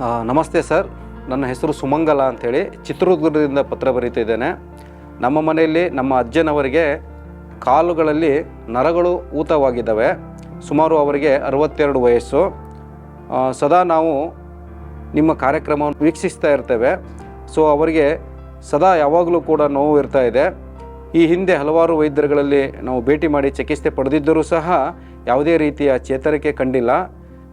ನಮಸ್ತೆ ಸರ್. ನನ್ನ ಹೆಸರು ಸುಮಂಗಲ ಅಂಥೇಳಿ ಚಿತ್ರದುರ್ಗದಿಂದ ಪತ್ರ ಬರೀತಿದ್ದೇನೆ ನಮ್ಮ ಮನೆಯಲ್ಲಿ ನಮ್ಮ ಅಜ್ಜನವರಿಗೆ ಕಾಲುಗಳಲ್ಲಿ ನರಗಳು ಊತವಾಗಿದ್ದಾವೆ. ಸುಮಾರು ಅವರಿಗೆ ಅರವತ್ತೆರಡು ವಯಸ್ಸು. ಸದಾ ನಾವು ನಿಮ್ಮ ಕಾರ್ಯಕ್ರಮವನ್ನು ವೀಕ್ಷಿಸ್ತಾ ಇರ್ತೇವೆ. ಸೊ, ಅವರಿಗೆ ಸದಾ ಯಾವಾಗಲೂ ಕೂಡ ನೋವು ಇರ್ತಾ ಇದೆ. ಈ ಹಿಂದೆ ಹಲವಾರು ವೈದ್ಯರುಗಳಲ್ಲಿ ನಾವು ಭೇಟಿ ಮಾಡಿ ಚಿಕಿತ್ಸೆ ಪಡೆದಿದ್ದರೂ ಸಹ ಯಾವುದೇ ರೀತಿಯ ಚೇತರಿಕೆ ಕಂಡಿಲ್ಲ.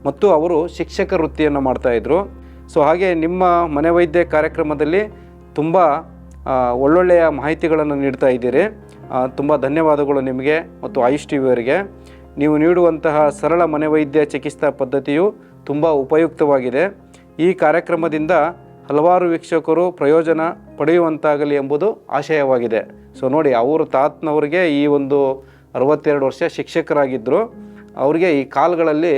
ಮತ್ತು ಅವರು ಶಿಕ್ಷಕ ವೃತ್ತಿಯನ್ನು ಮಾಡ್ತಾಯಿದ್ರು ಸೊ ಹಾಗೆ ನಿಮ್ಮ ಮನೆ ವೈದ್ಯ ಕಾರ್ಯಕ್ರಮದಲ್ಲಿ ತುಂಬ ಒಳ್ಳೊಳ್ಳೆಯ ಮಾಹಿತಿಗಳನ್ನು ನೀಡ್ತಾ ಇದ್ದೀರಿ. ತುಂಬ ಧನ್ಯವಾದಗಳು ನಿಮಗೆ ಮತ್ತು ಆಯುಷ್ ಟಿ ವಿಯವರಿಗೆ ನೀವು ನೀಡುವಂತಹ ಸರಳ ಮನೆ ವೈದ್ಯ ಚಿಕಿತ್ಸಾ ಪದ್ಧತಿಯು ತುಂಬ ಉಪಯುಕ್ತವಾಗಿದೆ. ಈ ಕಾರ್ಯಕ್ರಮದಿಂದ ಹಲವಾರು ವೀಕ್ಷಕರು ಪ್ರಯೋಜನ ಪಡೆಯುವಂತಾಗಲಿ ಎಂಬುದು ಆಶಯವಾಗಿದೆ. ಸೊ ನೋಡಿ ಅವರು ತಾತನವರಿಗೆ ಈ ಒಂದು ಅರವತ್ತೆರಡು ವರ್ಷ ಶಿಕ್ಷಕರಾಗಿದ್ದರು ಅವರಿಗೆ ಈ ಕಾಲುಗಳಲ್ಲಿ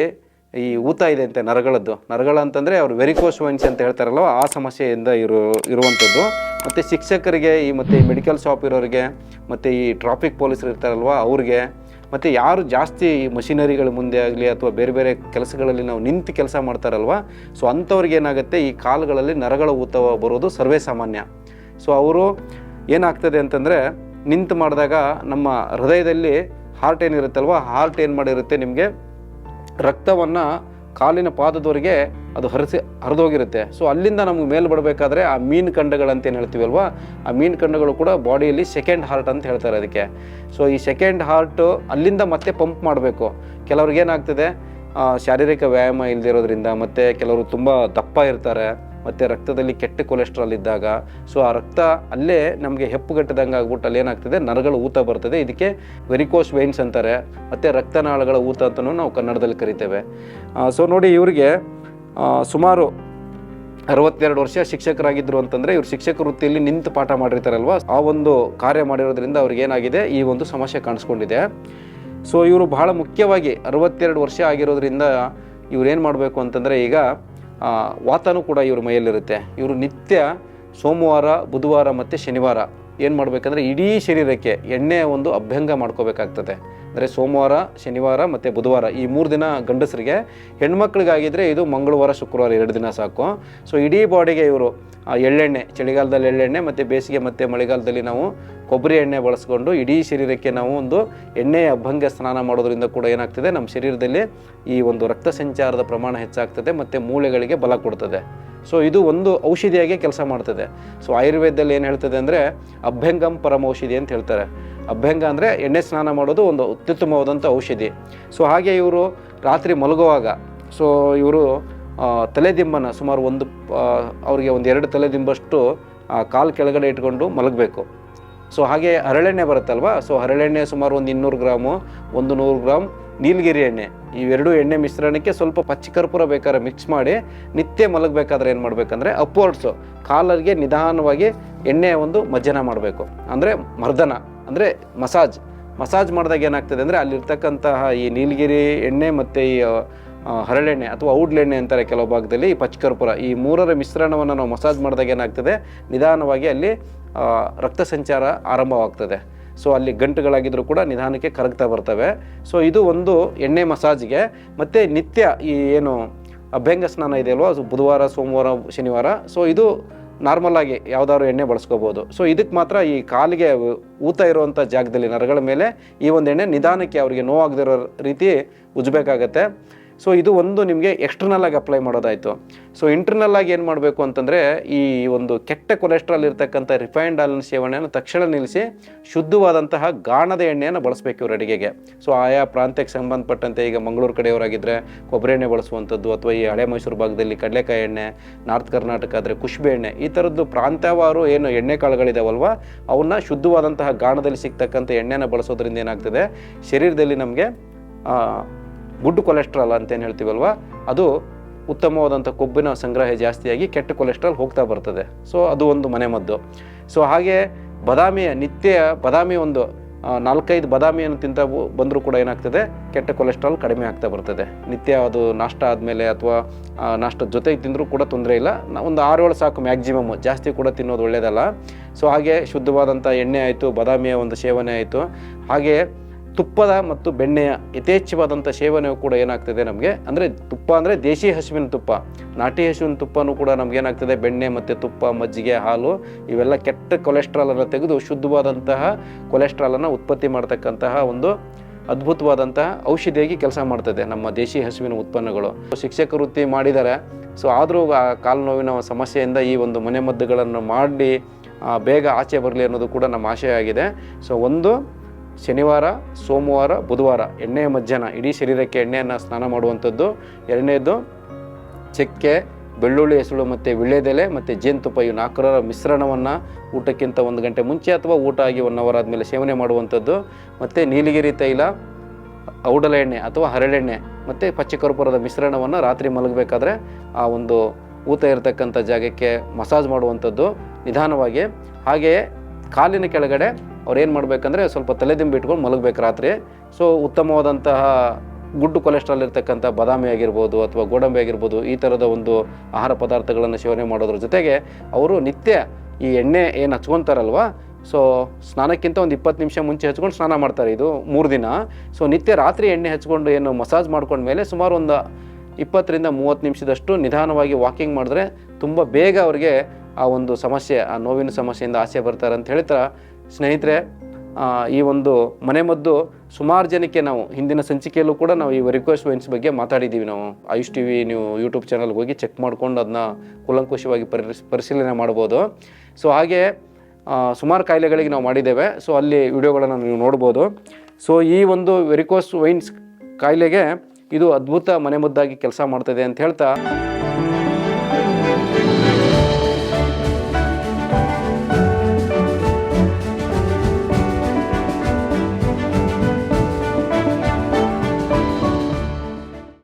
ಈ ಊತ ಇದೆ ಅಂತೆ ನರಗಳದ್ದು. ನರಗಳ ಅಂತಂದರೆ ಅವರು ವೆರಿಕೋಸ್ ವೈನ್ಸ್ ಅಂತ ಹೇಳ್ತಾರಲ್ಲ ಆ ಸಮಸ್ಯೆಯಿಂದ ಇರು, ಇರುವಂಥದ್ದು. ಮತ್ತು ಶಿಕ್ಷಕರಿಗೆ ಈ ಮತ್ತು ಮೆಡಿಕಲ್ ಶಾಪ್ ಇರೋರಿಗೆ, ಮತ್ತು ಈ ಟ್ರಾಫಿಕ್ ಪೊಲೀಸರು ಇರ್ತಾರಲ್ವ ಅವ್ರಿಗೆ, ಮತ್ತು ಯಾರು ಜಾಸ್ತಿ ಈ ಮಷಿನರಿಗಳ ಮುಂದೆ ಆಗಲಿ ಅಥವಾ ಬೇರೆ ಬೇರೆ ಕೆಲಸಗಳಲ್ಲಿ ನಾವು ನಿಂತು ಕೆಲಸ ಮಾಡ್ತಾರಲ್ವ, ಸೊ ಅಂಥವ್ರಿಗೆ ಏನಾಗುತ್ತೆ, ಈ ಕಾಲುಗಳಲ್ಲಿ ನರಗಳ ಊತ ಬರೋದು ಸರ್ವೇ ಸಾಮಾನ್ಯ. ಸೊ ಅವರು ಏನಾಗ್ತದೆ ಅಂತಂದರೆ, ನಿಂತು ಮಾಡಿದಾಗ ನಮ್ಮ ಹೃದಯದಲ್ಲಿ ಹಾರ್ಟ್ ಏನಿರುತ್ತಲ್ವ ಹಾರ್ಟ್ ಏನು ಮಾಡಿರುತ್ತೆ ನಿಮಗೆ? ರಕ್ತವನ್ನು ಕಾಲಿನ ಪಾದದವರೆಗೆ ಅದು ಹರಿಸಿ ಹರಿದೋಗಿರುತ್ತೆ. ಸೊ ಅಲ್ಲಿಂದ ನಮ್ಗೆ ಮೇಲೆ ಬರಬೇಕಾದ್ರೆ ಆ ಮೀನು ಖಂಡಗಳಂತ ಏನು ಹೇಳ್ತೀವಲ್ವ ಆ ಮೀನು ಖಂಡಗಳು ಕೂಡ ಬಾಡಿಯಲ್ಲಿ ಸೆಕೆಂಡ್ ಹಾರ್ಟ್ ಅಂತ ಹೇಳ್ತಾರೆ ಅದಕ್ಕೆ. ಸೊ ಈ ಸೆಕೆಂಡ್ ಹಾರ್ಟು ಅಲ್ಲಿಂದ ಮತ್ತೆ ಪಂಪ್ ಮಾಡಬೇಕು. ಕೆಲವ್ರಿಗೆ ಏನಾಗ್ತದೆ? ಶಾರೀರಿಕ ವ್ಯಾಯಾಮ ಇಲ್ಲದಿರೋದ್ರಿಂದ ಮತ್ತು ಕೆಲವರು ತುಂಬ ದಪ್ಪ ಇರ್ತಾರೆ. ಮತ್ತು ರಕ್ತದಲ್ಲಿ ಕೆಟ್ಟ ಕೊಲೆಸ್ಟ್ರಾಲ್ ಇದ್ದಾಗ ಸೊ ಆ ರಕ್ತ ಅಲ್ಲೇ ನಮಗೆ ಹೆಪ್ಪುಗಟ್ಟದಂಗೆ ಆಗ್ಬಿಟ್ಟು ಅಲ್ಲಿ ಏನಾಗ್ತದೆ? ನರಗಳು ಊತ ಬರ್ತದೆ. ಇದಕ್ಕೆ ವೆರಿಕೋಸ್ ವೈನ್ಸ್ ಅಂತಾರೆ. ಮತ್ತು ರಕ್ತನಾಳಗಳ ಊತ ಅಂತಲೂ ನಾವು ಕನ್ನಡದಲ್ಲಿ ಕರಿತೇವೆ. ಸೊ ನೋಡಿ ಇವರಿಗೆ ಸುಮಾರು ಅರವತ್ತೆರಡು ವರ್ಷ ಶಿಕ್ಷಕರಾಗಿದ್ದರು ಅಂತಂದರೆ ಇವರು ಶಿಕ್ಷಕ ವೃತ್ತಿಯಲ್ಲಿ ನಿಂತು ಪಾಠ ಮಾಡಿರ್ತಾರಲ್ವ? ಆ ಒಂದು ಕಾರ್ಯ ಮಾಡಿರೋದ್ರಿಂದ ಅವ್ರಿಗೆ ಏನಾಗಿದೆ? ಈ ಒಂದು ಸಮಸ್ಯೆ ಕಾಣಿಸ್ಕೊಂಡಿದೆ. ಸೊ ಇವರು ಬಹಳ ಮುಖ್ಯವಾಗಿ ಅರವತ್ತೆರಡು ವರ್ಷ ಆಗಿರೋದ್ರಿಂದ ಏನು ಮಾಡಬೇಕು ಅಂತಂದರೆ ಈಗ ವಾತನೂ ಕೂಡ ಇವ್ರ ಮೈಯಲ್ಲಿರುತ್ತೆ. ಇವರು ನಿತ್ಯ ಸೋಮವಾರ, ಬುಧವಾರ ಮತ್ತು ಶನಿವಾರ ಏನು ಮಾಡಬೇಕಂದ್ರೆ ಇಡೀ ಶರೀರಕ್ಕೆ ಎಣ್ಣೆ ಒಂದು ಅಭ್ಯಂಗ ಮಾಡ್ಕೋಬೇಕಾಗ್ತದೆ. ಅಂದರೆ ಸೋಮವಾರ, ಶನಿವಾರ ಮತ್ತು ಬುಧವಾರ ಈ ಮೂರು ದಿನ ಗಂಡಸರಿಗೆ. ಹೆಣ್ಮಕ್ಳಿಗಾಗಿದ್ದರೆ ಇದು ಮಂಗಳವಾರ, ಶುಕ್ರವಾರ ಎರಡು ದಿನ ಸಾಕು. ಸೊ ಇಡೀ ಬಾಡಿಗೆ ಇವರು ಎಳ್ಳೆಣ್ಣೆ, ಚಳಿಗಾಲದಲ್ಲಿ ಎಳ್ಳೆಣ್ಣೆ ಮತ್ತು ಬೇಸಿಗೆ ಮತ್ತು ಮಳೆಗಾಲದಲ್ಲಿ ನಾವು ಕೊಬ್ಬರಿ ಎಣ್ಣೆ ಬಳಸ್ಕೊಂಡು ಇಡೀ ಶರೀರಕ್ಕೆ ನಾವು ಒಂದು ಎಣ್ಣೆಯ ಅಭಂಗ ಸ್ನಾನ ಮಾಡೋದ್ರಿಂದ ಕೂಡ ಏನಾಗ್ತದೆ, ನಮ್ಮ ಶರೀರದಲ್ಲಿ ಈ ಒಂದು ರಕ್ತ ಸಂಚಾರದ ಪ್ರಮಾಣ ಹೆಚ್ಚಾಗ್ತದೆ ಮತ್ತು ಮೂಳೆಗಳಿಗೆ ಬಲ ಕೊಡ್ತದೆ. ಸೊ ಇದು ಒಂದು ಔಷಧಿಯಾಗಿ ಕೆಲಸ ಮಾಡ್ತದೆ. ಸೊ ಆಯುರ್ವೇದದಲ್ಲಿ ಏನು ಹೇಳ್ತದೆ ಅಂದರೆ ಅಭ್ಯಂಗಂ ಪರಮೌಷಧಿ ಅಂತ ಹೇಳ್ತಾರೆ. ಅಭ್ಯಂಗ ಅಂದರೆ ಎಣ್ಣೆ ಸ್ನಾನ ಮಾಡೋದು ಒಂದು ಅತ್ಯುತ್ತಮವಾದಂಥ ಔಷಧಿ. ಸೊ ಹಾಗೆ ಇವರು ರಾತ್ರಿ ಮಲಗುವಾಗ ಸೊ ಇವರು ತಲೆದಿಂಬನ ಸುಮಾರು ಒಂದು ಅವರಿಗೆ ಒಂದು ಎರಡು ತಲೆದಿಂಬಷ್ಟು ಕಾಲು ಕೆಳಗಡೆ ಇಟ್ಕೊಂಡು ಮಲಗಬೇಕು. ಸೊ ಹಾಗೆ ಹರಳೆಣ್ಣೆ ಬರುತ್ತಲ್ವಾ? ಸೊ ಹರಳೆಣ್ಣೆ ಸುಮಾರು ಒಂದು ಇನ್ನೂರು ಗ್ರಾಮು, ಒಂದು ನೂರು ಗ್ರಾಮ್ ನೀಲಗಿರಿ ಎಣ್ಣೆ. ಇವೆರಡು ಎಣ್ಣೆ ಮಿಶ್ರಣಕ್ಕೆ ಸ್ವಲ್ಪ ಪಚ್ಚಿ ಕರ್ಪೂರ ಬೇಕಾದ್ರೆ ಮಿಕ್ಸ್ ಮಾಡಿ ನಿತ್ಯ ಮಲಗಬೇಕಾದ್ರೆ ಏನು ಮಾಡಬೇಕಂದ್ರೆ ಅಪ್ವರ್ಡ್ಸು ಕಾಲರಿಗೆ ನಿಧಾನವಾಗಿ ಎಣ್ಣೆ ಒಂದು ಮಜ್ಜನ ಮಾಡಬೇಕು. ಅಂದರೆ ಮರ್ದನ. ಅಂದರೆ ಮಸಾಜ್. ಮಸಾಜ್ ಮಾಡಿದಾಗ ಏನಾಗ್ತದೆ ಅಂದರೆ ಅಲ್ಲಿರ್ತಕ್ಕಂತಹ ಈ ನೀಲಗಿರಿ ಎಣ್ಣೆ ಮತ್ತು ಈ ಹರಳೆಣ್ಣೆ ಅಥವಾ ಔಡ್ಲೆಣ್ಣೆ ಅಂತಾರೆ ಕೆಲವು ಭಾಗದಲ್ಲಿ, ಈ ಪಚ್ಕರ್ಪುರ ಈ ಮೂರರ ಮಿಶ್ರಣವನ್ನು ನಾವು ಮಸಾಜ್ ಮಾಡಿದಾಗ ಏನಾಗ್ತದೆ? ನಿಧಾನವಾಗಿ ಅಲ್ಲಿ ರಕ್ತ ಸಂಚಾರ ಆರಂಭವಾಗ್ತದೆ. ಸೊ ಅಲ್ಲಿ ಗಂಟುಗಳಾಗಿದ್ದರೂ ಕೂಡ ನಿಧಾನಕ್ಕೆ ಕರಗ್ತಾ ಬರ್ತವೆ. ಸೊ ಇದು ಒಂದು ಎಣ್ಣೆ ಮಸಾಜ್ಗೆ. ಮತ್ತು ನಿತ್ಯ ಈ ಏನು ಅಭ್ಯಂಗ ಸ್ನಾನ ಇದೆ ಅಲ್ವಾ ಅದು ಬುಧವಾರ, ಸೋಮವಾರ, ಶನಿವಾರ. ಸೊ ಇದು ನಾರ್ಮಲ್ ಆಗಿ ಯಾವ್ದಾದ್ರು ಎಣ್ಣೆ ಬಳಸ್ಕೋಬೋದು. ಸೊ ಇದಕ್ಕೆ ಮಾತ್ರ ಈ ಕಾಲಿಗೆ ಊತ ಇರುವಂಥ ಜಾಗದಲ್ಲಿ ನರಗಳ ಮೇಲೆ ಈ ಒಂದು ಎಣ್ಣೆ ನಿಧಾನಕ್ಕೆ ಅವರಿಗೆ ನೋವಾಗದಿರೋ ರೀತಿ ಉಜ್ಬೇಕಾಗತ್ತೆ. ಸೊ ಇದು ಒಂದು ನಿಮಗೆ ಎಕ್ಸ್ಟರ್ನಲ್ ಆಗಿ ಅಪ್ಲೈ ಮಾಡೋದಾಯಿತು. ಸೊ ಇಂಟರ್ನಲ್ ಆಗಿ ಏನು ಮಾಡಬೇಕು ಅಂತಂದರೆ ಈ ಒಂದು ಕೆಟ್ಟ ಕೊಲೆಸ್ಟ್ರಾಲ್ ಇರ್ತಕ್ಕಂಥ ರಿಫೈನ್ಡ್ ಆಯಿಲ್ನ ಸೇವನೆಯನ್ನು ತಕ್ಷಣ ನಿಲ್ಲಿಸಿ ಶುದ್ಧವಾದಂತಹ ಗಾಣದ ಎಣ್ಣೆಯನ್ನು ಬಳಸಬೇಕು ಇವ್ರ ಅಡುಗೆಗೆ. ಸೊ ಆಯಾ ಪ್ರಾಂತ್ಯಕ್ಕೆ ಸಂಬಂಧಪಟ್ಟಂತೆ ಈಗ ಮಂಗಳೂರು ಕಡೆಯವರಾಗಿದ್ದರೆ ಕೊಬ್ಬರಿ ಎಣ್ಣೆ ಬಳಸುವಂಥದ್ದು ಅಥವಾ ಈ ಹಳೆ ಮೈಸೂರು ಭಾಗದಲ್ಲಿ ಕಡಲೆಕಾಯಿ ಎಣ್ಣೆ, ನಾರ್ತ್ ಕರ್ನಾಟಕ ಆದರೆ ಕುಷ್ಬೆ ಎಣ್ಣೆ ಈ ಥರದ್ದು ಪ್ರಾಂತ್ಯವಾರು ಏನು ಎಣ್ಣೆ ಕಾಳುಗಳಿದಾವಲ್ವ, ಅವನ್ನ ಶುದ್ಧವಾದಂತಹ ಗಾಣದಲ್ಲಿ ಸಿಗ್ತಕ್ಕಂಥ ಎಣ್ಣೆನ ಬಳಸೋದ್ರಿಂದ ಏನಾಗ್ತದೆ? ಶರೀರದಲ್ಲಿ ನಮಗೆ ಗುಡ್ ಕೊಲೆಸ್ಟ್ರಾಲ್ ಅಂತ ಏನು ಹೇಳ್ತೀವಲ್ವ? ಅದು ಉತ್ತಮವಾದಂಥ ಕೊಬ್ಬಿನ ಸಂಗ್ರಹ ಜಾಸ್ತಿಯಾಗಿ ಕೆಟ್ಟ ಕೊಲೆಸ್ಟ್ರಾಲ್ ಹೋಗ್ತಾ ಬರ್ತದೆ. ಸೊ ಅದು ಒಂದು ಮನೆಮದ್ದು ಸೊ ಹಾಗೆ ಬದಾಮಿಯ ನಿತ್ಯ ಬದಾಮಿ ಒಂದು ನಾಲ್ಕೈದು ಬದಾಮಿಯನ್ನು ತಿಂತ ಬಂದರೂ ಕೂಡ ಏನಾಗ್ತದೆ? ಕೆಟ್ಟ ಕೊಲೆಸ್ಟ್ರಾಲ್ ಕಡಿಮೆ ಆಗ್ತಾ ಬರ್ತದೆ. ನಿತ್ಯ ಅದು ನಾಷ್ಟ ಆದಮೇಲೆ ಅಥವಾ ನಾಷ್ಟದ ಜೊತೆಗೆ ತಿಂದರೂ ಕೂಡ ತೊಂದರೆ ಇಲ್ಲ. ಒಂದು ಆರು ಏಳು ಸಾಕು ಮ್ಯಾಕ್ಸಿಮಮ್. ಜಾಸ್ತಿ ಕೂಡ ತಿನ್ನೋದು ಒಳ್ಳೆಯದಲ್ಲ ಸೊ ಹಾಗೆ ಶುದ್ಧವಾದಂಥ ಎಣ್ಣೆ ಆಯಿತು, ಬದಾಮಿಯ ಒಂದು ಸೇವನೆ ಆಯಿತು. ಹಾಗೆ ತುಪ್ಪದ ಮತ್ತು ಬೆಣ್ಣೆಯ ಯಥೇಚ್ಛವಾದಂಥ ಸೇವನೆಯು ಕೂಡ ಏನಾಗ್ತದೆ ನಮಗೆ? ಅಂದರೆ ತುಪ್ಪ ಅಂದರೆ ದೇಶಿ ಹಸುವಿನ ತುಪ್ಪ. ನಾಟಿ ಹಸುವಿನ ತುಪ್ಪನೂ ಕೂಡ ನಮಗೇನಾಗ್ತದೆ ಬೆಣ್ಣೆ ಮತ್ತು ತುಪ್ಪ, ಮಜ್ಜಿಗೆ, ಹಾಲು ಇವೆಲ್ಲ ಕೆಟ್ಟ ಕೊಲೆಸ್ಟ್ರಾಲನ್ನು ತೆಗೆದು ಶುದ್ಧವಾದಂತಹ ಕೊಲೆಸ್ಟ್ರಾಲನ್ನು ಉತ್ಪತ್ತಿ ಮಾಡ್ತಕ್ಕಂತಹ ಒಂದು ಅದ್ಭುತವಾದಂತಹ ಔಷಧಿಯಾಗಿ ಕೆಲಸ ಮಾಡ್ತದೆ ನಮ್ಮ ದೇಶಿ ಹಸುವಿನ ಉತ್ಪನ್ನಗಳು. ಶಿಕ್ಷಕ ವೃತ್ತಿ ಮಾಡಿದ್ದಾರೆ. ಸೊ ಆದರೂ ಆ ಕಾಲು ನೋವಿನ ಸಮಸ್ಯೆಯಿಂದ ಈ ಒಂದು ಮನೆಮದ್ದುಗಳನ್ನು ಮಾಡಿ ಬೇಗ ಆಚೆ ಬರಲಿ ಅನ್ನೋದು ಕೂಡ ನಮ್ಮ ಆಶಯ ಆಗಿದೆ. ಸೊ ಒಂದು ಶನಿವಾರ, ಸೋಮವಾರ, ಬುಧವಾರ ಎಣ್ಣೆಯ ಮಧ್ಯಾಹ್ನ. ಇಡೀ ಶರೀರಕ್ಕೆ ಎಣ್ಣೆಯನ್ನು ಸ್ನಾನ ಮಾಡುವಂಥದ್ದು. ಎರಡನೇದು ಚಕ್ಕೆ, ಬೆಳ್ಳುಳ್ಳಿ, ಹೆಸಳು ಮತ್ತು ವಿಳ್ಳೆದೆಲೆ ಮತ್ತು ಜೇನುತುಪ್ಪ. ಇವು ನಾಲ್ಕರ ಮಿಶ್ರಣವನ್ನು ಊಟಕ್ಕಿಂತ ಒಂದು ಗಂಟೆ ಮುಂಚೆ ಅಥವಾ ಊಟ ಆಗಿ ಒನ್ ಅವರ್ ಆದಮೇಲೆ ಸೇವನೆ ಮಾಡುವಂಥದ್ದು. ಮತ್ತು ನೀಲಗಿರಿ ತೈಲ, ಔಡಲ ಎಣ್ಣೆ ಅಥವಾ ಹರಳೆಣ್ಣೆ ಮತ್ತು ಪಚ್ಚಕರ್ಪೂರದ ಮಿಶ್ರಣವನ್ನು ರಾತ್ರಿ ಮಲಗಬೇಕಾದ್ರೆ ಆ ಒಂದು ಊತ ಇರತಕ್ಕಂಥ ಜಾಗಕ್ಕೆ ಮಸಾಜ್ ಮಾಡುವಂಥದ್ದು ನಿಧಾನವಾಗಿ. ಹಾಗೆಯೇ ಕಾಲಿನ ಕೆಳಗಡೆ ಅವ್ರು ಏನು ಮಾಡಬೇಕಂದ್ರೆ ಸ್ವಲ್ಪ ತಲೆದಿಂಬು ಇಟ್ಕೊಂಡು ಮಲಗಬೇಕು ರಾತ್ರಿ. ಸೊ ಉತ್ತಮವಾದಂತಹ ಗುಡ್ಡು ಕೊಲೆಸ್ಟ್ರಾಲ್ ಇರ್ತಕ್ಕಂಥ ಬಾದಾಮಿ ಆಗಿರ್ಬೋದು ಅಥವಾ ಗೋಡಂಬಿ ಆಗಿರ್ಬೋದು ಈ ಥರದ ಒಂದು ಆಹಾರ ಪದಾರ್ಥಗಳನ್ನು ಸೇವನೆ ಮಾಡೋದ್ರ ಜೊತೆಗೆ ಅವರು ನಿತ್ಯ ಈ ಎಣ್ಣೆ ಏನು ಹಚ್ಕೊತಾರಲ್ವ? ಸೊ ಸ್ನಾನಕ್ಕಿಂತ ಒಂದು ಇಪ್ಪತ್ತು ನಿಮಿಷ ಮುಂಚೆ ಹಚ್ಕೊಂಡು ಸ್ನಾನ ಮಾಡ್ತಾರೆ ಇದು ಮೂರು ದಿನ. ಸೊ ನಿತ್ಯ ರಾತ್ರಿ ಎಣ್ಣೆ ಹಚ್ಕೊಂಡು ಏನು ಮಸಾಜ್ ಮಾಡ್ಕೊಂಡ್ಮೇಲೆ ಸುಮಾರು ಒಂದು ಇಪ್ಪತ್ತರಿಂದ ಮೂವತ್ತು ನಿಮಿಷದಷ್ಟು ನಿಧಾನವಾಗಿ ವಾಕಿಂಗ್ ಮಾಡಿದ್ರೆ ತುಂಬ ಬೇಗ ಅವರಿಗೆ ಆ ಒಂದು ಸಮಸ್ಯೆ, ಆ ನೋವಿನ ಸಮಸ್ಯೆಯಿಂದ ಆಸೆ ಬರ್ತಾರೆ ಅಂತ ಹೇಳ್ತಾ ಸ್ನೇಹಿತರೆ ಈ ಒಂದು ಮನೆಮದ್ದು ಸುಮಾರು ಜನಕ್ಕೆ ನಾವು ಹಿಂದಿನ ಸಂಚಿಕೆಯಲ್ಲೂ ಕೂಡ ನಾವು ಈ ವೆರಿಕೋಸ್ ವೈನ್ಸ್ ಬಗ್ಗೆ ಮಾತಾಡಿದ್ದೀವಿ ನಾವು. ಆಯುಷ್ ಟಿ ವಿ ನೀವು ಯೂಟ್ಯೂಬ್ ಚಾನಲ್ಗೆ ಹೋಗಿ ಚೆಕ್ ಮಾಡ್ಕೊಂಡು ಅದನ್ನ ಕೂಲಂಕುಷವಾಗಿ ಪರಿಸ್ ಪರಿಶೀಲನೆ ಮಾಡ್ಬೋದು. ಸೊ ಹಾಗೆ ಸುಮಾರು ಕಾಯಿಲೆಗಳಿಗೆ ನಾವು ಮಾಡಿದ್ದೇವೆ. ಸೊ ಅಲ್ಲಿ ವಿಡಿಯೋಗಳನ್ನು ನೀವು ನೋಡ್ಬೋದು. ಸೊ ಈ ಒಂದು ವೆರಿಕೋಸ್ ವೈನ್ಸ್ ಕಾಯಿಲೆಗೆ ಇದು ಅದ್ಭುತ ಮನೆಮದ್ದಾಗಿ ಕೆಲಸ ಮಾಡ್ತದೆ ಅಂತ ಹೇಳ್ತಾ